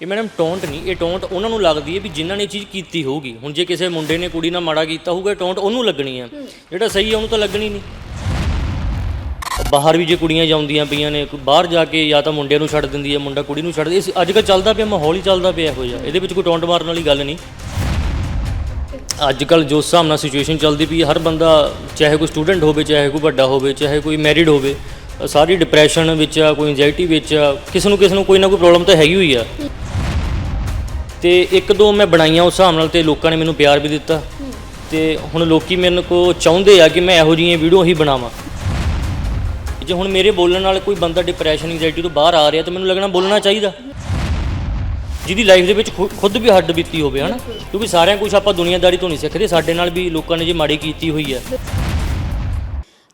ਇਹ madam taunt ਨਹੀਂ, ਇਹ ਟੌਂਟ ਉਹਨਾਂ ਨੂੰ ਲੱਗਦੀ ਹੈ ਵੀ ਜਿਨ੍ਹਾਂ ਨੇ ਇਹ ਚੀਜ਼ ਕੀਤੀ ਹੋਊਗੀ। ਹੁਣ ਜੇ ਕਿਸੇ ਮੁੰਡੇ ਨੇ, ਕੁੜੀ ਨਾਲ ਮਾੜਾ ਕੀਤਾ ਹੋਊਗਾ, ਇਹ ਟੌਂਟ ਉਹਨੂੰ ਲੱਗਣੀ ਆ ਜਿਹੜਾ ਸਹੀ ਆ ਉਹਨੂੰ ਤਾਂ ਲੱਗਣੀ ਨਹੀਂ। ਬਾਹਰ ਵੀ ਜੇ ਕੁੜੀਆਂ ਜਾਂਦੀਆਂ ਪਈਆਂ ਨੇ ਬਾਹਰ ਜਾ ਕੇ ਜਾਂ ਤਾਂ ਮੁੰਡਿਆਂ ਨੂੰ ਛੱਡ ਦਿੰਦੀ ਹੈ, ਮੁੰਡਾ ਕੁੜੀ ਨੂੰ ਛੱਡ ਦੇ ਅੱਜ ਕੱਲ੍ਹ ਚੱਲਦਾ ਪਿਆ, ਮਾਹੌਲ ਹੀ ਚੱਲਦਾ ਪਿਆ ਇਹੋ ਜਿਹਾ। ਇਹਦੇ ਵਿੱਚ ਕੋਈ ਟੌਂਟ ਮਾਰਨ ਵਾਲੀ ਗੱਲ ਨਹੀਂ। ਅੱਜ ਕੱਲ੍ਹ ਜੋ ਹਿਸਾਬ ਨਾਲ ਸਿਚੁਏਸ਼ਨ ਚੱਲਦੀ ਪਈ ਹਰ ਬੰਦਾ ਚਾਹੇ ਕੋਈ ਸਟੂਡੈਂਟ ਹੋਵੇ, ਚਾਹੇ ਕੋਈ ਵੱਡਾ ਹੋਵੇ, ਚਾਹੇ ਕੋਈ ਮੈਰਿਡ ਹੋਵੇ, ਸਾਰੀ ਡਿਪਰੈਸ਼ਨ ਵਿੱਚ ਆ, ਕੋਈ ਐਂਜ਼ਾਈਟੀ ਵਿੱਚ ਆ, ਕਿਸੇ ਨੂੰ ਕਿਸੇ ਨੂੰ ਕੋਈ ਨਾ ਕੋਈ ਪ੍ਰੋਬਲਮ ਤਾਂ ਹੈਗੀ ਹੋਈ ਆ। ਤੇ ਇੱਕ ਦੋ ਮੈਂ ਬਣਾਈਆਂ ਉਸ ਹਿਸਾਬ ਨਾਲ ਤੇ ਲੋਕਾਂ ਨੇ ਮੈਨੂੰ ਪਿਆਰ ਵੀ ਦਿੱਤਾ। ਤੇ ਹੁਣ ਲੋਕੀ ਮੈਨੂੰ ਕੋ ਚਾਹੁੰਦੇ ਆ ਕਿ ਮੈਂ ਇਹੋ ਜਿਹੀਆਂ ਵੀਡੀਓ ਹੀ ਬਣਾਵਾਂ। ਜੇ ਹੁਣ ਮੇਰੇ ਬੋਲਣ ਨਾਲ ਕੋਈ ਬੰਦਾ ਡਿਪਰੈਸ਼ਨ ਐਂਜ਼ਾਈਟੀ ਤੋਂ ਬਾਹਰ ਆ ਰਿਹਾ ਤਾਂ ਮੈਨੂੰ ਲੱਗਣਾ ਬੋਲਣਾ ਚਾਹੀਦਾ। ਜਿਹਦੀ ਲਾਈਫ ਦੇ ਵਿੱਚ ਖੁ- ਖੁਦ ਵੀ ਹੱਡ ਬੀਤੀ ਹੋਵੇ, ਹਨਾ? ਕਿਉਂਕਿ ਸਾਰਿਆਂ ਕੁਝ ਆਪਾਂ ਦੁਨੀਆਦਾਰੀ ਤੋਂ ਨਹੀਂ ਸਿੱਖਦੇ, ਸਾਡੇ ਨਾਲ ਵੀ ਲੋਕਾਂ ਨੇ ਜੇ ਮਾੜੀ ਕੀਤੀ ਹੋਈ ਹੈ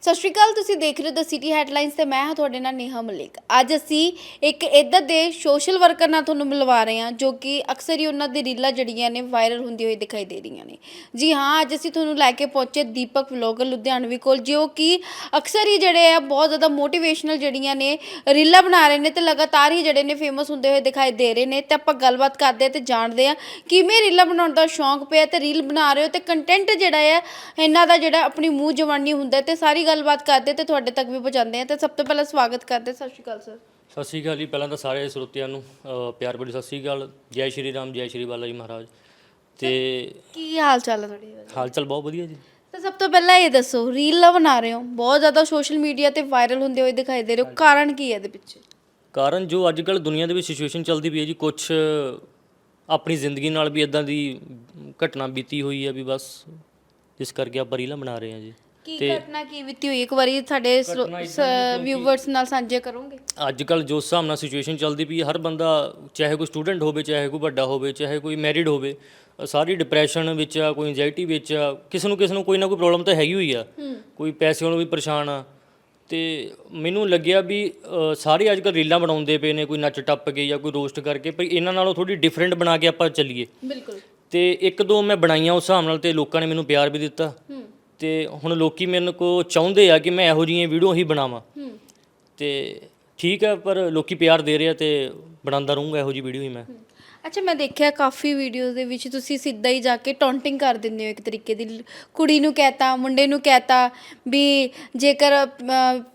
ਸਤਿ ਸ਼੍ਰੀ ਅਕਾਲ, ਤੁਸੀਂ ਦੇਖ ਰਹੇ ਹੋ ਦ ਸਿਟੀ ਹੈਡਲਾਈਨਸ ਤੇ ਮੈਂ ਹਾਂ ਤੁਹਾਡੇ ਨਾਲ ਨੇਹਾ ਮਲਿਕ। ਅੱਜ ਅਸੀਂ ਇੱਕ ਇੱਧਰ ਦੇ ਸੋਸ਼ਲ ਵਰਕਰ ਨਾਲ ਤੁਹਾਨੂੰ ਮਿਲਵਾ ਰਹੇ ਹਾਂ, ਜੋ ਕਿ ਅਕਸਰ ਹੀ ਉਹਨਾਂ ਦੀ ਰੀਲਾਂ ਜਿਹੜੀਆਂ ਨੇ ਵਾਇਰਲ ਹੁੰਦੀ ਹੋਈ ਦਿਖਾਈ ਦੇ ਰਹੀਆਂ ਨੇ। ਜੀ ਹਾਂ, ਅੱਜ ਅਸੀਂ ਤੁਹਾਨੂੰ ਲੈ ਕੇ ਪਹੁੰਚੇ ਦੀਪਕ ਵਲੋਗਰ ਲੁਧਿਆਣਵੀ ਕੋਲ, ਜੋ ਕਿ ਅਕਸਰ ਹੀ ਜਿਹੜੇ ਆ ਬਹੁਤ ਜ਼ਿਆਦਾ ਮੋਟੀਵੇਸ਼ਨਲ ਜਿਹੜੀਆਂ ਨੇ ਰੀਲਾਂ ਬਣਾ ਰਹੇ ਨੇ ਤੇ ਲਗਾਤਾਰ ਹੀ ਜਿਹੜੇ ਨੇ ਫੇਮਸ ਹੁੰਦੇ ਹੋਏ ਦਿਖਾਈ ਦੇ ਰਹੇ ਨੇ। ਤੇ ਆਪਾਂ ਗੱਲਬਾਤ ਕਰਦੇ ਹਾਂ ਤੇ ਜਾਣਦੇ ਆ ਕਿਵੇਂ ਰੀਲਾਂ ਬਣਾਉਣ ਦਾ ਸ਼ੌਂਕ ਪਿਆ ਤੇ ਰੀਲ ਬਣਾ ਰਹੇ ਹੋ ਤੇ ਕੰਟੈਂਟ ਜਿਹੜਾ ਆ, ਇਹਨਾਂ ਦਾ ਜਿਹੜਾ ਆਪਣੀ ਮੂੰਹ ਜਵਾਨੀ ਹੁੰਦਾ ਹੈ ਤੇ ਸਾਰੀ ਗੱਲਬਾਤ ਕਰਦੇ ਤੇ ਤੁਹਾਡੇ ਤੱਕ ਵੀ ਪਹੁੰਚਾਉਂਦੇ ਆ ਤੇ ਸਭ ਤੋਂ ਪਹਿਲਾਂ ਸਵਾਗਤ ਕਰਦੇ ਸਤਿ ਸ਼੍ਰੀ ਅਕਾਲ ਸਰ। ਸਤਿ ਸ਼੍ਰੀ ਅਕਾਲ ਜੀ। ਪਹਿਲਾਂ ਤਾਂ ਸਾਰੇ ਸਰੋਤਿਆਂ ਨੂੰ ਅ, ਪਿਆਰ ਭਰੀ ਸਤਿ ਸ਼੍ਰੀ ਅਕਾਲ। ਜੈ ਸ਼੍ਰੀ ਰਾਮ ਜੈ ਸ਼੍ਰੀ ਬਾਲਾ ਜੀ ਮਹਾਰਾਜ। ਤੇ ਕੀ ਹਾਲ ਚਾਲ ਹੈ ਤੁਹਾਡੇ? ਹਾਲ ਚਾਲ ਬਹੁਤ ਵਧੀਆ ਜੀ। ਤਾਂ ਸਭ ਤੋਂ ਪਹਿਲਾਂ ਇਹ ਦੱਸੋ ਰੀਲਾਂ ਬਣਾ ਰਹੇ ਹੋ। ਬਹੁਤ ਜ਼ਿਆਦਾ ਸੋਸ਼ਲ ਮੀਡੀਆ ਤੇ ਵਾਇਰਲ ਹੁੰਦੇ ਹੋਏ ਦਿਖਾਈ ਦੇ ਰਹੇ ਹੋ। ਕਾਰਨ ਕੀ ਹੈ ਇਹਦੇ ਪਿੱਛੇ? ਕਾਰਨ ਜੋ ਅੱਜ ਕੱਲ ਦੁਨੀਆ ਦੇ ਵਿੱਚ ਸਿਚੁਏਸ਼ਨ ਚੱਲਦੀ ਪਈ ਹੈ ਜੀ ਕੁਝ ਆਪਣੀ ਜ਼ਿੰਦਗੀ ਨਾਲ ਵੀ ਇਦਾਂ ਦੀ ਘਟਨਾ ਬੀਤੀ ਹੋਈ ਹੈ ਵੀ ਬਸ ਜਿਸ ਕਰਕੇ ਆਪਾਂ ਰੀਲਾਂ ਬਣਾ ਰਹੇ ਹਾਂ ਜੀ। ਕੀ ਘਟਨਾ ਕੀ ਬੀਤੀ ਹੋਈ? ਇੱਕ ਵਾਰੀ ਸਾਡੇ ਵਿਊਵਰਸ ਨਾਲ ਸਾਂਝੇ ਕਰੋਗੇ? ਅੱਜ ਕੱਲ ਜੋ ਹਿਸਾਬ ਨਾਲ ਸਿਚੁਏਸ਼ਨ ਚੱਲਦੀ ਪਈ ਹੈ ਹਰ ਬੰਦਾ ਚਾਹੇ ਕੋਈ ਸਟੂਡੈਂਟ ਹੋਵੇ ਚਾਹੇ ਕੋਈ ਵੱਡਾ ਹੋਵੇ ਚਾਹੇ ਕੋਈ ਮੈਰਿਡ ਹੋਵੇ ਅ, ਸਾਰੀ ਡਿਪਰੈਸ਼ਨ ਵਿੱਚ ਆ ਕੋਈ ਐਂਜ਼ਾਈਟੀ ਵਿੱਚ ਆ ਕਿਸੇ ਨੂੰ ਕਿਸੇ ਨੂੰ ਕੋਈ ਨਾ ਕੋਈ ਪ੍ਰੋਬਲਮ ਤਾਂ ਹੈਗੀ ਹੋਈ ਆ। ਕੋਈ ਪੈਸੇ ਨੂੰ ਵੀ ਪਰੇਸ਼ਾਨ ਆ। ਤੇ ਮੈਨੂੰ ਲੱਗਿਆ ਵੀ ਅ, ਸਾਰੇ ਅੱਜ ਕੱਲ ਰੀਲਾਂ ਬਣਾਉਂਦੇ ਪਏ ਨੇ ਕੋਈ ਨੱਚ ਟੱਪ ਕੇ ਜਾਂ ਕੋਈ ਰੋਸਟ ਕਰਕੇ ਪਰ ਇਹਨਾਂ ਨਾਲੋਂ ਥੋੜੀ ਡਿਫਰੈਂਟ ਬਣਾ ਕੇ ਆਪਾਂ ਚੱਲੀਏ। ਬਿਲਕੁਲ। ਤੇ ਇੱਕ ਦੋ ਮੈਂ ਬਣਾਈਆਂ ਉਸ ਹਿਸਾਬ ਨਾਲ ਤੇ ਲੋਕਾਂ ਨੇ ਮੈਨੂੰ ਪਿਆਰ ਵੀ ਦਿੱਤਾ। ਤੇ ਹੁਣ ਲੋਕੀ ਮੈਨੂੰ ਕੋ ਚਾਹੁੰਦੇ ਆ ਕਿ ਮੈਂ ਇਹੋ ਜਿਹੀਆਂ ਵੀਡੀਓ ਹੀ ਬਣਾਵਾਂ। ਤੇ ਠੀਕ ਹੈ ਪਰ ਲੋਕੀ ਪਿਆਰ ਦੇ ਰਹੇ ਆ ਤੇ ਬਣਾਉਂਦਾ ਰਹੂੰਗਾ ਇਹੋ ਜਿਹੀ ਵੀਡੀਓ ਹੀ ਮੈਂ। ਅੱਛਾ ਮੈਂ ਦੇਖਿਆ ਕਾਫੀ ਵੀਡੀਓਜ਼ ਦੇ ਵਿੱਚ ਤੁਸੀਂ ਸਿੱਧਾ ਹੀ ਜਾ ਕੇ ਟੌਂਟਿੰਗ ਕਰ ਦਿੰਦੇ ਹੋ ਇੱਕ ਤਰੀਕੇ ਦੀ। ਲ- ਕੁੜੀ ਨੂੰ ਕਹਤਾ ਮੁੰਡੇ ਨੂੰ ਕਹਤਾ ਵੀ ਜੇਕਰ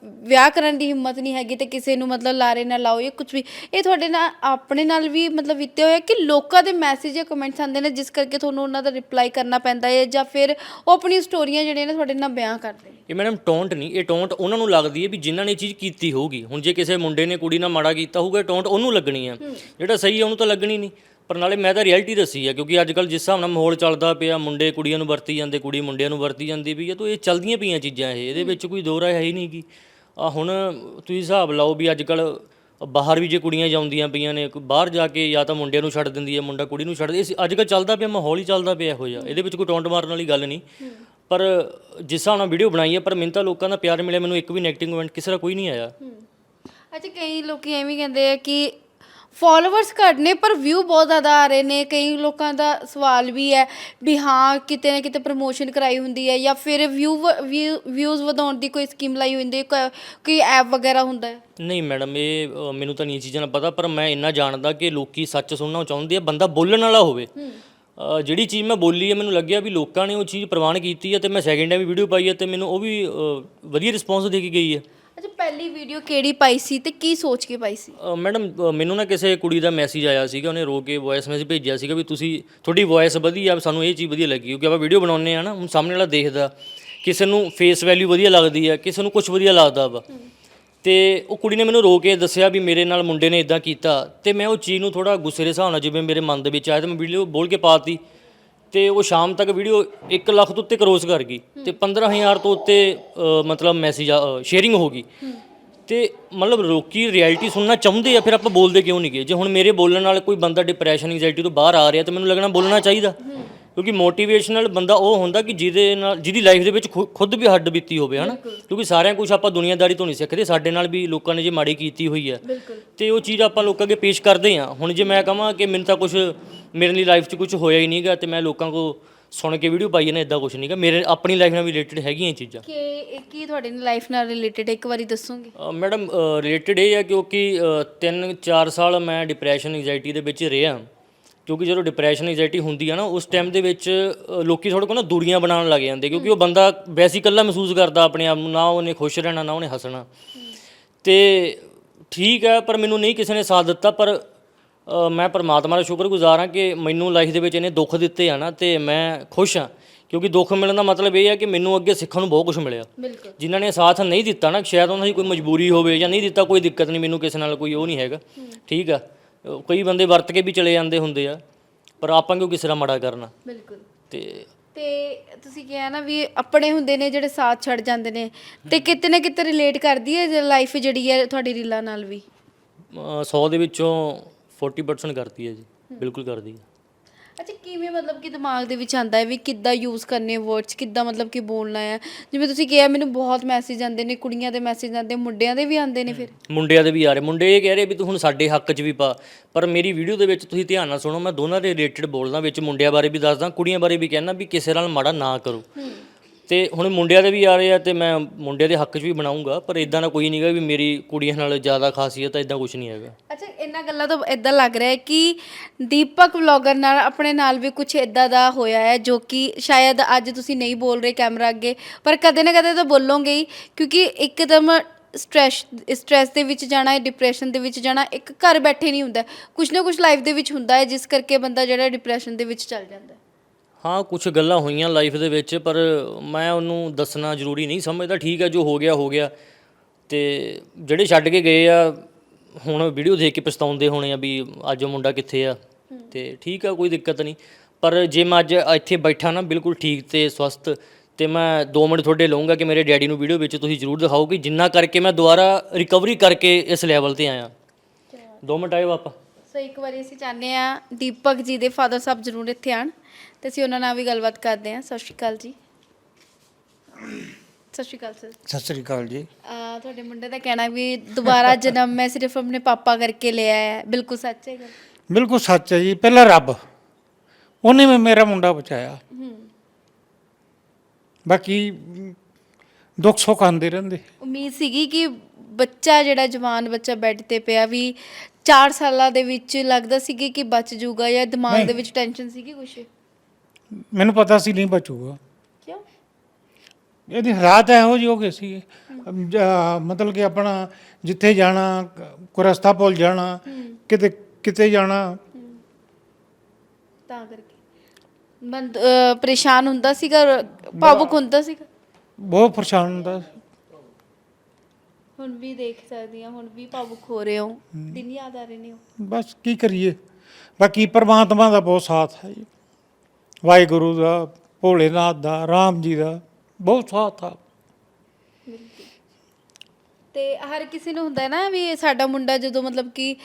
ਵਿਆਹ ਕਰਨ ਦੀ ਹਿੰਮਤ ਨਹੀਂ ਹੈਗੀ ਤੇ ਕਿਸੇ ਨੂੰ ਮਤਲਬ ਲਾਰੇ ਨਾ ਲਾਓ ਇਹ ਕੁਝ ਵੀ। ਇਹ ਤੁਹਾਡੇ ਨਾਲ ਆਪਣੇ ਨਾਲ ਵੀ ਮਤਲਬ ਬੀਤੇ ਹੋਇਆ ਕਿ ਲੋਕਾਂ ਦੇ ਮੈਸੇਜ ਜਾਂ ਕਮੈਂਟਸ ਆਉਂਦੇ ਨੇ ਜਿਸ ਕਰਕੇ ਤੁਹਾਨੂੰ ਉਹਨਾਂ ਦਾ ਰਿਪਲਾਈ ਕਰਨਾ ਪੈਂਦਾ ਹੈ ਜਾਂ ਫਿਰ ਉਹ ਆਪਣੀ ਸਟੋਰੀਆਂ ਜਿਹੜੀਆਂ ਨੇ ਤੁਹਾਡੇ ਨਾਲ ਬਿਆਨ ਕਰਦੇ ਨੇ? ਇਹ ਮੈਡਮ ਟੌਂਟ ਨਹੀਂ ਇਹ ਟੌਂਟ ਉਹਨਾਂ ਨੂੰ ਲੱਗਦੀ ਹੈ ਵੀ ਜਿਨ੍ਹਾਂ ਨੇ ਇਹ ਚੀਜ਼ ਕੀਤੀ ਹੋਊਗੀ। ਹੁਣ ਜੇ ਕਿਸੇ ਮੁੰਡੇ ਨੇ ਕੁੜੀ ਨਾਲ ਮਾੜਾ ਕੀਤਾ ਹੋਊਗਾ ਇਹ ਟੌਂਟ ਉਹਨੂੰ ਲੱਗਣੀ ਆ। ਜਿਹੜਾ ਸਹੀ ਆ ਉਹਨੂੰ ਤਾਂ ਲੱਗਣੀ ਨਹੀਂ। ਪਰ ਨਾਲੇ ਮੈਂ ਤਾਂ ਰਿਐਲਿਟੀ ਦੱਸੀ ਆ ਕਿਉਂਕਿ ਅੱਜ ਕੱਲ ਜਿਸ ਹਿਸਾਬ ਨਾਲ ਮਾਹੌਲ ਚੱਲਦਾ ਪਿਆ ਮੁੰਡੇ ਕੁੜੀਆਂ ਨੂੰ ਵਰਤੀ ਜਾਂਦੇ ਕੁੜੀ ਮੁੰਡਿਆਂ ਨੂੰ ਵਰਤੀ ਜਾਂਦੀ ਵੀ ਆ ਤਾਂ ਇਹ ਚੱਲਦੀਆਂ ਪਈਆਂ ਚੀਜ਼ਾਂ ਇਹ ਇਹਦੇ ਵਿੱਚ ਕੋਈ ਦੋ ਰਾਏ ਹੈ ਹੀ ਨਹੀਂਗੀ ਆ ਹੁਣ ਤੁਸੀਂ ਹਿਸਾਬ ਲਾਓ ਵੀ ਅੱਜ ਕੱਲ ਬਾਹਰ ਵੀ ਜੇ ਕੁੜੀਆਂ ਜਾਂਦੀਆਂ ਪਈਆਂ ਨੇ ਬਾਹਰ ਜਾ ਕੇ ਜਾਂ ਤਾਂ ਮੁੰਡਿਆਂ ਨੂੰ ਛੱਡ ਦਿੰਦੀ ਹੈ ਮੁੰਡਾ ਕੁੜੀ ਨੂੰ ਛੱਡ ਦੇ ਅੱਜ ਕੱਲ ਚੱਲਦਾ ਪਿਆ ਮਾਹੌਲ ਹੀ ਚੱਲਦਾ ਪਿਆ ਇਹੋ ਜਿਹਾ ਇਹਦੇ ਵਿੱਚ ਕੋਈ ਟੌਂਟ ਮਾਰਨ ਵਾਲੀ ਗੱਲ ਨਹੀਂ। ਪਰ ਜਿਸ ਹਿਸਾਬ ਨਾਲ ਵੀਡੀਓ ਬਣਾਈ ਹੈ ਪਰ ਮੈਨੂੰ ਤਾਂ ਲੋਕਾਂ ਦਾ ਪਿਆਰ ਮਿਲਿਆ ਮੈਨੂੰ ਇੱਕ ਵੀ ਨੈਗੇਟਿਵ ਕਮੈਂਟ ਕਿਸੇ ਦਾ ਕੋਈ ਨਹੀਂ ਆਇਆ। ਅੱਛਾ ਕਈ ਲੋਕੀ ਐਵੇਂ ਕਹਿੰਦੇ ਆ ਕਿ ਫਾਲੋਅਰਸ ਘੱਟ ਨੇ ਪਰ ਵਿਊ ਬਹੁਤ ਜ਼ਿਆਦਾ ਆ ਰਹੇ ਨੇ। ਕਈ ਲੋਕਾਂ ਦਾ ਸਵਾਲ ਵੀ ਹੈ ਵੀ ਹਾਂ ਕਿਤੇ ਨਾ ਕਿਤੇ ਪ੍ਰਮੋਸ਼ਨ ਕਰਾਈ ਹੁੰਦੀ ਹੈ ਜਾਂ ਫਿਰ ਵਿਊ ਵਿਊਜ਼ ਵਧਾਉਣ ਦੀ ਕੋਈ ਸਕੀਮ ਲਾਈ ਹੁੰਦੀ ਹੈ ਕੋਈ- ਕੋਈ ਐਪ ਵਗੈਰਾ ਹੁੰਦਾ ਹੈ? ਨਹੀਂ ਮੈਡਮ ਇਹ ਅ, ਮੈਨੂੰ ਤਾਂ ਨਹੀਂ ਇਹ ਚੀਜ਼ਾਂ ਦਾ ਪਤਾ ਪਰ ਮੈਂ ਇੰਨਾ ਜਾਣਦਾ ਕਿ ਲੋਕੀ ਸੱਚ ਸੁਣਨਾ ਚਾਹੁੰਦੇ ਆ ਬੰਦਾ ਬੋਲਣ ਵਾਲਾ ਹੋਵੇ। ਅ, ਜਿਹੜੀ ਚੀਜ਼ ਮੈਂ ਬੋਲੀ ਹੈ ਮੈਨੂੰ ਲੱਗਿਆ ਵੀ ਲੋਕਾਂ ਨੇ ਉਹ ਚੀਜ਼ ਪ੍ਰਵਾਨ ਕੀਤੀ ਹੈ ਤੇ ਮੈਂ ਸੈਕਿੰਡ ਟਾਈਮ ਵੀਡੀਓ ਪਾਈ ਹੈ ਤੇ ਮੈਨੂੰ ਉਹ ਵੀ ਅ, ਵਧੀਆ ਰਿਸਪੌਂਸ ਦੇ ਕੇ ਗਈ ਹੈ। ਅੱਛਾ ਪਹਿਲੀ ਵੀਡੀਓ ਕਿਹੜੀ ਪਾਈ ਸੀ ਤੇ ਕੀ ਸੋਚ ਕੇ ਪਾਈ ਸੀ? ਮੈਡਮ ਮੈਨੂੰ ਨਾ ਕਿਸੇ ਕੁੜੀ ਦਾ ਮੈਸੇਜ ਆਇਆ ਸੀਗਾ ਉਹਨੇ ਰੋ ਕੇ ਵੌਇਸ ਮੈਸੇਜ ਭੇਜਿਆ ਸੀਗਾ ਵੀ ਤੁਸੀਂ ਤੁਹਾਡੀ ਵੌਇਸ ਵਧੀਆ ਸਾਨੂੰ ਇਹ ਚੀਜ਼ ਵਧੀਆ ਲੱਗੀ ਕਿਉਂਕਿ ਆਪਾਂ ਵੀਡੀਓ ਬਣਾਉਂਦੇ ਆ ਨਾ ਹੁਣ ਸਾਹਮਣੇ ਵਾਲਾ ਦੇਖਦਾ ਕਿਸੇ ਨੂੰ ਫੇਸ ਵੈਲਿਊ ਵਧੀਆ ਲੱਗਦੀ ਹੈ ਕਿਸੇ ਨੂੰ ਕੁਝ ਵਧੀਆ ਲੱਗਦਾ ਵਾ। ਤੇ ਉਹ ਕੁੜੀ ਨੇ ਮੈਨੂੰ ਰੋ ਕੇ ਦੱਸਿਆ ਵੀ ਮੇਰੇ ਨਾਲ ਮੁੰਡੇ ਨੇ ਇਦਾਂ ਕੀਤਾ ਤੇ ਮੈਂ ਉਹ ਚੀਜ਼ ਨੂੰ ਥੋੜਾ ਗੁੱਸੇ ਦੇ ਹਿਸਾਬ ਨਾਲ ਜਿਵੇਂ ਮੇਰੇ ਮਨ ਦੇ ਵਿੱਚ ਆਇਆ ਤੇ ਮੈਂ ਵੀਡੀਓ ਬੋਲ ਕੇ ਪਾਤੀ। ਤੇ ਉਹ ਸ਼ਾਮ ਤੱਕ ਵੀਡੀਓ 1 ਲੱਖ ਤੋਂ ਉੱਤੇ ਕਰੋਸ ਕਰ ਗਈ ਤੇ 15000 ਤੋਂ ਉੱਤੇ ਅ, ਮਤਲਬ ਮੈਸੇਜ ਸ਼ੇਅਰਿੰਗ ਹੋ ਗਈ। ਤੇ ਮਤਲਬ ਲੋਕੀ ਰਿਐਲਿਟੀ ਸੁਣਨਾ ਚਾਹੁੰਦੇ ਆ ਫਿਰ ਆਪਾਂ ਬੋਲਦੇ ਕਿਉਂ ਨਹੀਂ ਗਏ ਜੇ ਹੁਣ ਮੇਰੇ ਬੋਲਣ ਨਾਲ ਕੋਈ ਬੰਦਾ ਡਿਪਰੈਸ਼ਨ ਐਂਜ਼ਾਈਟੀ ਤੋਂ ਬਾਹਰ ਆ ਰਿਹਾ ਤਾਂ ਮੈਨੂੰ ਲੱਗਣਾ ਬੋਲਣਾ ਚਾਹੀਦਾ। ਕਿਉਂਕਿ ਮੋਟੀਵੇਸ਼ਨਲ ਬੰਦਾ ਉਹ ਹੁੰਦਾ ਕਿ ਜਿਹਦੇ ਨਾਲ ਜਿਹਦੀ ਲਾਈਫ ਦੇ ਵਿੱਚ ਖੁ- ਖੁਦ ਵੀ ਹੱਡ ਬੀਤੀ ਹੋਵੇ ਹਨਾ? ਕਿਉਂਕਿ ਸਾਰਿਆਂ ਕੁਝ ਆਪਾਂ ਦੁਨੀਆਦਾਰੀ ਤੋਂ ਨਹੀਂ ਸਿੱਖਦੇ ਸਾਡੇ ਨਾਲ ਵੀ ਲੋਕਾਂ ਨੇ ਜੇ ਮਾੜੀ ਕੀਤੀ ਹੋਈ ਹੈ। ਤੇ ਉਹ ਚੀਜ਼ ਆਪਾਂ ਲੋਕਾਂ ਅੱਗੇ ਪੇਸ਼ ਕਰਦੇ ਆ ਹੁਣ ਜੇ ਮੈਂ ਕਹਾਂ ਕਿ ਮੈਨੂੰ ਤਾਂ ਕੁਝ ਮੇਰੇ ਲਈ ਲਾਈਫ 'ਚ ਕੁਝ ਹੋਇਆ ਹੀ ਨਹੀਂਗਾ ਤੇ ਮੈਂ ਲੋਕਾਂ ਕੋ ਸੁਣ ਕੇ ਵੀਡੀਓ ਪਾਈ ਨੇ ਇਦਾਂ ਕੁਝ ਨਹੀਂਗਾ। ਮੇਰੇ ਆਪਣੀ ਲਾਈਫ ਨਾਲ ਵੀ ਰਿਲੇਟਡ ਹੈਗੀਆਂ ਇਹ ਚੀਜ਼ਾਂ। ਕਿ ਇਹ ਕੀ ਤੁਹਾਡੇ ਲਾਈਫ ਨਾਲ ਰਿਲੇਟਡ ਇੱਕ ਵਾਰੀ ਦੱਸੋਗੇ? ਅ, ਮੈਡਮ ਰਿਲੇਟਡ ਇਹ ਹੈ ਕਿਉਂਕਿ 3-4 ਸਾਲ ਮੈਂ ਡਿਪਰੈਸ਼ਨ ਐਂਜ਼ਾਈਟੀ ਦੇ ਵਿੱਚ ਰਿਹਾ। ਕਿਉਂਕਿ ਜਦੋਂ ਡਿਪਰੈਸ਼ਨ ਐਂਜ਼ਾਈਟੀ ਹੁੰਦੀ ਆ ਨਾ ਉਸ ਟਾਈਮ ਦੇ ਵਿੱਚ ਅ, ਲੋਕੀ ਥੋੜੇ ਕੋਲ ਨਾ ਦੂਰੀਆਂ ਬਣਾਉਣ ਲੱਗ ਜਾਂਦੇ ਕਿਉਂਕਿ ਉਹ ਬੰਦਾ ਵੈਸੇ ਹੀ ਇਕੱਲਾ ਮਹਿਸੂਸ ਕਰਦਾ ਆਪਣੇ ਆਪ ਨੂੰ ਨਾ ਉਹਨੇ ਖੁਸ਼ ਰਹਿਣਾ ਨਾ ਉਹਨੇ ਹੱਸਣਾ। ਤੇ ਠੀਕ ਹੈ ਪਰ ਮੈਨੂੰ ਨਹੀਂ ਕਿਸੇ ਨੇ ਸਾਥ ਦਿੱਤਾ ਪਰ ਅ, ਮੈਂ ਪਰਮਾਤਮਾ ਦਾ ਸ਼ੁਕਰਗੁਜ਼ਾਰ ਹਾਂ ਕਿ ਮੈਨੂੰ ਲਾਈਫ ਦੇ ਵਿੱਚ ਇਹਨੇ ਦੁੱਖ ਦਿੱਤੇ ਆ ਨਾ ਤੇ ਮੈਂ ਖੁਸ਼ ਹਾਂ। ਕਿਉਂਕਿ ਦੁੱਖ ਮਿਲਣ ਦਾ ਮਤਲਬ ਇਹ ਹੈ ਕਿ ਮੈਨੂੰ ਅੱਗੇ ਸਿੱਖਣ ਨੂੰ ਬਹੁਤ ਕੁਝ ਮਿਲਿਆ। ਬਿਲਕੁਲ। ਜਿਨ੍ਹਾਂ ਨੇ ਸਾਥ ਨਹੀਂ ਦਿੱਤਾ ਨਾ ਸ਼ਾਇਦ ਉਹਨਾਂ ਦੀ ਕੋਈ ਮਜਬੂਰੀ ਹੋਵੇ ਜਾਂ ਨਹੀਂ ਦਿੱਤਾ ਕੋਈ ਦਿੱਕਤ ਨਹੀਂ ਮੈਨੂੰ ਕਿਸੇ ਨਾਲ ਕੋਈ ਉਹ ਨਹੀਂ ਹੈਗਾ। ਠੀਕ ਆ। ਕਈ ਬੰਦੇ ਵਰਤ ਕੇ ਵੀ ਚਲੇ ਜਾਂਦੇ ਹੁੰਦੇ ਆ ਪਰ ਆਪਾਂ ਕਿਉਂ ਕਿਸੇ ਦਾ ਮਾੜਾ ਕਰਨਾ? ਬਿਲਕੁਲ। ਤੇ ਤੇ ਤੁਸੀਂ ਕਿਹਾ ਨਾ ਵੀ ਆਪਣੇ ਹੁੰਦੇ ਨੇ ਜਿਹੜੇ ਸਾਥ ਛੱਡ ਜਾਂਦੇ ਨੇ ਤੇ ਕਿਤੇ ਨਾ ਕਿਤੇ ਰਿਲੇਟ ਕਰਦੀ ਹੈ ਲਾਈਫ ਜਿਹੜੀ ਹੈ ਤੁਹਾਡੀ ਰੀਲਾਂ ਨਾਲ ਵੀ? ਅਹ 100 ਦੇ ਵਿੱਚੋਂ 40% ਕਰਦੀ ਹੈ ਜੀ ਬਿਲਕੁਲ ਕਰਦੀ ਹੈ। ਅੱਛਾ ਕਿਵੇਂ ਮਤਲਬ ਕਿ ਦਿਮਾਗ ਦੇ ਵਿੱਚ ਆਂਦਾ ਹੈ ਵੀ ਕਿੱਦਾਂ ਯੂਜ਼ ਕਰਨੇ ਵਰਡਸ ਕਿੱਦਾਂ ਮਤਲਬ ਕਿ ਬੋਲਣਾ ਹੈ? ਜਿਵੇਂ ਤੁਸੀਂ ਕਿਹਾ ਮੈਨੂੰ ਬਹੁਤ ਮੈਸੇਜ ਆਉਂਦੇ ਨੇ ਕੁੜੀਆਂ ਦੇ ਮੈਸੇਜ ਆਉਂਦੇ ਮੁੰਡਿਆਂ ਦੇ ਵੀ ਆਉਂਦੇ ਨੇ ਫਿਰ। ਮੁੰਡਿਆਂ ਦੇ ਵੀ ਆ ਰਹੇ। ਮੁੰਡੇ ਇਹ ਕਹਿ ਰਹੇ ਵੀ ਤੂੰ ਹੁਣ ਸਾਡੇ ਹੱਕ 'ਚ ਵੀ ਪਾ। ਪਰ ਮੇਰੀ ਵੀਡੀਓ ਦੇ ਵਿੱਚ ਤੁਸੀਂ ਧਿਆਨ ਨਾਲ ਸੁਣੋ ਮੈਂ ਦੋਨਾਂ ਦੇ ਰਿਲੇਟਡ ਬੋਲਦਾ ਵਿੱਚ ਮੁੰਡਿਆਂ ਬਾਰੇ ਵੀ ਦੱਸਦਾ ਕੁੜੀਆਂ ਬਾਰੇ ਵੀ ਕਹਿਣਾ ਵੀ ਕਿਸੇ ਨਾਲ ਮਾੜਾ ਨਾ ਕਰੋ। ਤੇ ਹੁਣ ਮੁੰਡਿਆਂ ਦੇ ਵੀ ਆ ਰਹੇ ਆ ਤੇ ਮੈਂ ਮੁੰਡਿਆਂ ਦੇ ਹੱਕ 'ਚ ਵੀ ਬਣਾਉਂਗਾ ਪਰ ਇਦਾਂ ਦਾ ਕੋਈ ਨਹੀਂਗਾ ਵੀ ਮੇਰੀ ਕੁੜੀਆਂ ਨਾਲ ਜ਼ਿਆਦਾ ਖਾਸੀਅਤ ਹੈ ਇਦਾਂ ਕੁਝ ਨਹੀਂ ਹੈਗਾ। ਅੱਛਾ, ਇਹਨਾਂ ਗੱਲਾਂ ਤੋਂ ਇਦਾਂ ਲੱਗ ਰਿਹਾ ਹੈ ਕਿ ਦੀਪਕ ਵਲੌਗਰ ਨਾਲ, ਆਪਣੇ ਨਾਲ ਵੀ ਕੁਝ ਇਦਾਂ ਦਾ ਹੋਇਆ ਹੈ, ਜੋ ਕਿ ਸ਼ਾਇਦ ਅੱਜ ਤੁਸੀਂ ਨਹੀਂ ਬੋਲ ਰਹੇ ਕੈਮਰਾ ਅੱਗੇ, ਪਰ ਕਦੇ ਨਾ ਕਦੇ ਤਾਂ ਬੋਲੋਗੇ ਹੀ, ਕਿਉਂਕਿ ਇੱਕਦਮ ਸਟ੍ਰੈਸ ਸਟ੍ਰੈਸ ਦੇ ਵਿੱਚ ਜਾਣਾ ਹੈ ਡਿਪਰੈਸ਼ਨ ਦੇ ਵਿੱਚ ਜਾਣਾ, ਇੱਕ ਘਰ ਬੈਠੇ ਨਹੀਂ ਹੁੰਦਾ। ਕੁਝ ਨਾ ਕੁਝ ਲਾਈਫ ਦੇ ਵਿੱਚ ਹੁੰਦਾ ਹੈ, ਜਿਸ ਕਰਕੇ ਬੰਦਾ ਜਿਹੜਾ ਡਿਪਰੈਸ਼ਨ ਦੇ ਵਿੱਚ ਚੱਲ ਜਾਂਦਾ ਹੈ। ਹਾਂ ਕੁਝ ਗੱਲਾਂ ਹੋਈਆਂ ਲਾਈਫ ਦੇ ਵਿੱਚ ਪਰ ਮੈਂ ਉਹਨੂੰ ਦੱਸਣਾ ਜ਼ਰੂਰੀ ਨਹੀਂ ਸਮਝਦਾ। ਠੀਕ ਹੈ ਜੋ ਹੋ ਗਿਆ ਹੋ ਗਿਆ। ਤੇ ਜਿਹੜੇ ਛੱਡ ਕੇ ਗਏ ਆ ਹੁਣ ਵੀਡੀਓ ਦੇਖ ਕੇ ਪਛਤਾਉਂਦੇ ਹੋਣੇ ਆ ਵੀ ਅੱਜ ਉਹ ਮੁੰਡਾ ਕਿੱਥੇ ਆ। ਤੇ ਠੀਕ ਆ ਕੋਈ ਦਿੱਕਤ ਨਹੀਂ। ਪਰ ਜੇ ਮੈਂ ਅੱਜ ਇੱਥੇ ਬੈਠਾ ਨਾ ਬਿਲਕੁਲ ਠੀਕ ਤੇ ਸਵਸਥ ਤੇ ਮੈਂ 2 ਮਿੰਟ ਤੁਹਾਡੇ ਲਵਾਂਗਾ ਕਿ ਮੇਰੇ ਡੈਡੀ ਨੂੰ ਵੀਡੀਓ ਵਿੱਚ ਤੁਸੀਂ ਜ਼ਰੂਰ ਦਿਖਾਓ ਕਿ ਜਿੰਨਾ ਕਰਕੇ ਮੈਂ ਦੁਬਾਰਾ ਰਿਕਵਰੀ ਕਰਕੇ ਇਸ ਲੈਵਲ ਤੇ ਆਇਆ। 2 ਮਿੰਟ ਆਇਓ ਆਪਾਂ। ਸੋ ਇੱਕ ਵਾਰੀ ਅਸੀਂ ਚਾਹੁੰਦੇ ਆ ਦੀਪਕ ਜੀ ਦੇ ਫਾਦਰ ਸਾਹਿਬ ਜ਼ਰੂਰ ਇੱਥੇ ਆਣ ਤੇ ਅਸੀਂ ਉਹਨਾਂ ਨਾਲ ਵੀ ਗੱਲਬਾਤ ਕਰਦੇ ਹਾਂ। ਸਤਿ ਸ਼੍ਰੀ ਅਕਾਲ ਜੀ। ਸਤਿ ਸ਼੍ਰੀ ਅਕਾਲ ਸਰ। ਸਤਿ ਸ੍ਰੀ ਅਕਾਲ ਜੀ। ਅਹ ਤੁਹਾਡੇ ਮੁੰਡੇ ਦਾ ਕਹਿਣਾ ਵੀ ਦੁਬਾਰਾ ਜਨਮ ਮੈਂ ਸਿਰਫ ਆਪਣੇ ਪਾਪਾ ਕਰਕੇ ਲਿਆ ਹੈ। ਬਿਲਕੁਲ ਸੱਚ ਹੈ ਗੱਲ? ਬਿਲਕੁਲ ਸੱਚ ਹੈ ਜੀ। ਪਹਿਲਾਂ ਰੱਬ। ਉਹਨੇ ਵੀ ਮੇਰਾ ਮੁੰਡਾ ਬਚਾਇਆ। ਹੂੰ। ਬਾਕੀ ਮ, ਦੁੱਖ ਸੁੱਖ ਆਉਂਦੇ ਰਹਿੰਦੇ। ਉਮੀਦ ਸੀਗੀ ਕਿ ਬੱਚਾ ਜਿਹੜਾ ਜਵਾਨ ਬੱਚਾ ਬੈੱਡ ਤੇ ਪਿਆ ਵੀ 4 ਸਾਲਾਂ ਦੇ ਵਿੱਚ ਲੱਗਦਾ ਸੀਗੀ ਕਿ ਬਚ ਜਾਊਗਾ ਜਾਂ ਦਿਮਾਗ ਦੇ ਨਹੀਂ। ਵਿੱਚ ਟੈਨਸ਼ਨ ਸੀਗੀ ਕੁਛ? ਮੈਨੂੰ ਪਤਾ ਸੀ ਨਹੀਂ ਬਚੂਗਾ। ਕਿਉਂ? ਇਹਦੇ ਹਾਲਾਤ ਇਹੋ ਜਿਹੇ ਹੋ ਗਏ ਸੀ। ਮਤਲਬ ਕਿ ਆਪਣਾ ਜਿੱਥੇ ਜਾਣਾ ਕੋਈ ਰਸਤਾ ਭੁੱਲ ਜਾਣਾ ਕਿਤੇ ਕਿਤੇ ਜਾਣਾ। ਤਾਂ ਕਰਕੇ। ਅਹ ਪਰੇਸ਼ਾਨ ਹੁੰਦਾ ਸੀਗਾ ਭਾਵੁਕ ਹੁੰਦਾ ਸੀਗਾ? ਬਹੁਤ ਪਰੇਸ਼ਾਨ ਹੁੰਦਾ ਸੀ। ਹੁਣ ਵੀ ਦੇਖ ਸਕਦੀ ਹਾਂ ਹੁਣ ਵੀ ਭਾਵੁਕ ਹੋ ਰਹੇ ਹੋ। ਦਿਨ ਯਾਦ ਆ ਰਹੇ ਨੇ ਉਹ। ਬਸ ਕੀ ਕਰੀਏ? ਬਾਕੀ ਪਰਮਾਤਮਾ ਦਾ ਬਹੁਤ ਸਾਥ ਹੈ ਜੀ। ਵਾਹਿਗੁਰੂ ਦਾ ਭੋਲੇਨਾਥ ਦਾ ਰਾਮ ਜੀ ਦਾ ਬਹੁਤ ਸਾਥ ਆ। ਤੇ ਹਰ ਕਿਸੇ ਨੂੰ ਹੁੰਦਾ ਹੈ ਨਾ ਵੀ ਸਾਡਾ ਮੁੰਡਾ ਜਦੋਂ ਮਤਲਬ ਕਿ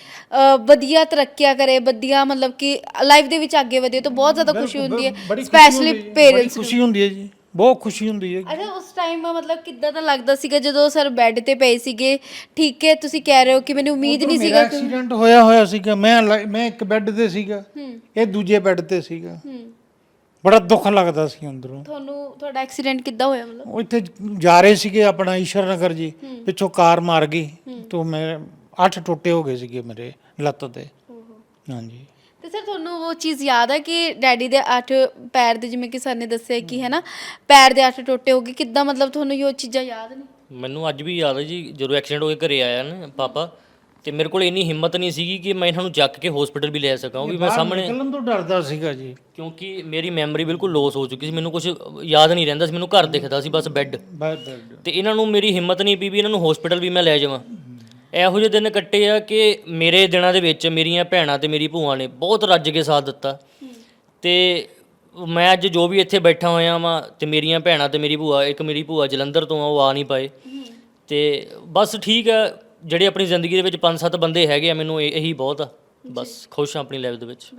ਵਧੀਆ ਤਰੱਕੀਆਂ ਕਰੇ ਵਧੀਆ ਮਤਲਬ ਕਿ ਲਾਈਫ ਦੇ ਵਿੱਚ ਅੱਗੇ ਵਧੇ ਤਾਂ ਬਹੁਤ ਜ਼ਿਆਦਾ ਖੁਸ਼ੀ ਹੁੰਦੀ ਹੈ ਸਪੈਸ਼ਲੀ ਪੇਰੈਂਟਸ ਖੁਸ਼ੀ ਹੁੰਦੀ ਹੈ ਜੀ ਬਹੁਤ ਖੁਸ਼ੀ ਹੁੰਦੀ ਹੈ ਅੱਛਾ ਉਸ ਟਾਈਮ ਮਤਲਬ ਕਿੱਦਾਂ ਦਾ ਲੱਗਦਾ ਸੀਗਾ ਜਦੋਂ ਸਰ ਬੈੱਡ ਤੇ ਪਏ ਸੀਗੇ? ਠੀਕ ਹੈ ਤੁਸੀਂ ਕਹਿ ਰਹੇ ਹੋ ਕਿ ਮੈਨੂੰ ਉਮੀਦ ਨਹੀਂ ਸੀਗਾ ਕਿ ਐਕਸੀਡੈਂਟ ਹੋਇਆ ਹੋਇਆ ਸੀਗਾ ਮੈਂ ਲ- ਮੈਂ ਇੱਕ ਬੈੱਡ ਤੇ ਸੀਗਾ ਇਹ ਦੂਜੇ ਬੈੱਡ ਤੇ ਸੀਗਾ। ਹੂੰ। ਬੜਾ ਦੁੱਖ ਲੱਗਦਾ ਸੀ ਅੰਦਰੋਂ। ਤੁਹਾਨੂੰ ਤੁਹਾਡਾ ਐਕਸੀਡੈਂਟ ਕਿੱਦਾਂ ਹੋਇਆ ਮਤਲਬ? ਉਹ ਇੱਥੇ ਜਾ ਰਹੇ ਸੀਗੇ ਆਪਣਾ ਈਸ਼ਰ ਨਗਰ ਜੀ ਪਿੱਛੋਂ ਕਾਰ ਮਾਰ ਗਈ ਤੋਂ ਮੈਂ ਅੱਠ ਟੋਟੇ ਹੋ ਗਏ ਸੀਗੇ ਮੇਰੇ ਲੱਤ ਤੇ। ਹਾਂਜੀ। ਤੇ ਸਰ ਤੁਹਾਨੂੰ ਉਹ ਚੀਜ਼ ਯਾਦ ਹੈ ਕਿ ਡੈਡੀ ਦੇ ਅੱਠ ਪੈਰ ਦੇ ਜਿਵੇਂ ਕਿ ਸਰ ਨੇ ਦੱਸਿਆ ਕਿ ਹੈ ਨਾ ਪੈਰ ਦੇ ਅੱਠ ਟੋਟੇ ਹੋ ਗਏ ਕਿੱਦਾਂ ਮਤਲਬ ਤੁਹਾਨੂੰ ਇਹ ਚੀਜ਼ਾਂ ਯਾਦ ਨੇ? ਮੈਨੂੰ ਅੱਜ ਵੀ ਯਾਦ ਹੈ ਜੀ ਜਦੋਂ ਐਕਸੀਡੈਂਟ ਹੋ ਕੇ ਘਰੇ ਆਇਆ ਨਾ ਪਾਪਾ ਤੇ ਮੇਰੇ ਕੋਲ ਇੰਨੀ ਹਿੰਮਤ ਨਹੀਂ ਸੀਗੀ ਕਿ ਮੈਂ ਇਹਨਾਂ ਨੂੰ ਚੱਕ ਕੇ ਹਸਪੀਟਲ ਵੀ ਲੈ ਸਕਾਂ। ਉਹ ਵੀ ਮੈਂ ਬਾਹਰ ਸਾਹਮਣੇ ਨਿਕਲਣ ਤੋਂ ਡਰਦਾ ਸੀਗਾ ਜੀ। ਕਿਉਂਕਿ ਮੇਰੀ ਮੈਮਰੀ ਬਿਲਕੁਲ ਲੋਸ ਹੋ ਚੁੱਕੀ ਸੀ। ਮੈਨੂੰ ਕੁਝ ਯਾਦ ਨਹੀਂ ਰਹਿੰਦਾ ਸੀ। ਮੈਨੂੰ ਘਰ ਦਿਖਦਾ ਸੀ ਬਸ ਬੈੱਡ ਬੈੱਡ ਤੇ ਇਹਨਾਂ ਨੂੰ ਮੇਰੀ ਹਿੰਮਤ ਨਹੀਂ ਪਈ ਵੀ ਇਹਨਾਂ ਨੂੰ ਹਸਪੀਟਲ ਵੀ ਮੈਂ ਲੈ ਜਾਵਾਂ। ਇਹੋ ਜਿਹੇ ਦਿਨ ਕੱਟੇ ਆ ਕਿ ਮੇਰੇ ਦਿਨਾਂ ਦੇ ਵਿੱਚ ਮੇਰੀਆਂ ਭੈਣਾਂ ਤੇ ਮੇਰੀ ਭੂਆ ਨੇ ਬਹੁਤ ਰੱਜ ਕੇ ਸਾਥ ਦਿੱਤਾ। ਤੇ ਮੈਂ ਅੱਜ ਜੋ ਵੀ ਇੱਥੇ ਬੈਠਾ ਹੋਇਆ ਵਾਂ ਤੇ ਮੇਰੀਆਂ ਭੈਣਾਂ ਤੇ ਮੇਰੀ ਭੂਆ ਇੱਕ ਮੇਰੀ ਭੂਆ ਜਲੰਧਰ ਤੋਂ ਆ ਉਹ ਆ ਨਹੀਂ ਪਾਏ। ਤੇ ਬਸ ਠੀਕ ਆ। ਜਿਹੜੇ ਆਪਣੀ ਜ਼ਿੰਦਗੀ ਦੇ ਵਿੱਚ ਪੰਜ ਸੱਤ ਬੰਦੇ ਹੈਗੇ ਆ ਮੈਨੂੰ ਇਹ- ਇਹੀ ਬਹੁਤ ਆ। ਬਸ ਖੁਸ਼ ਆ ਆਪਣੀ ਲਾਈਫ ਦੇ ਵਿੱਚ।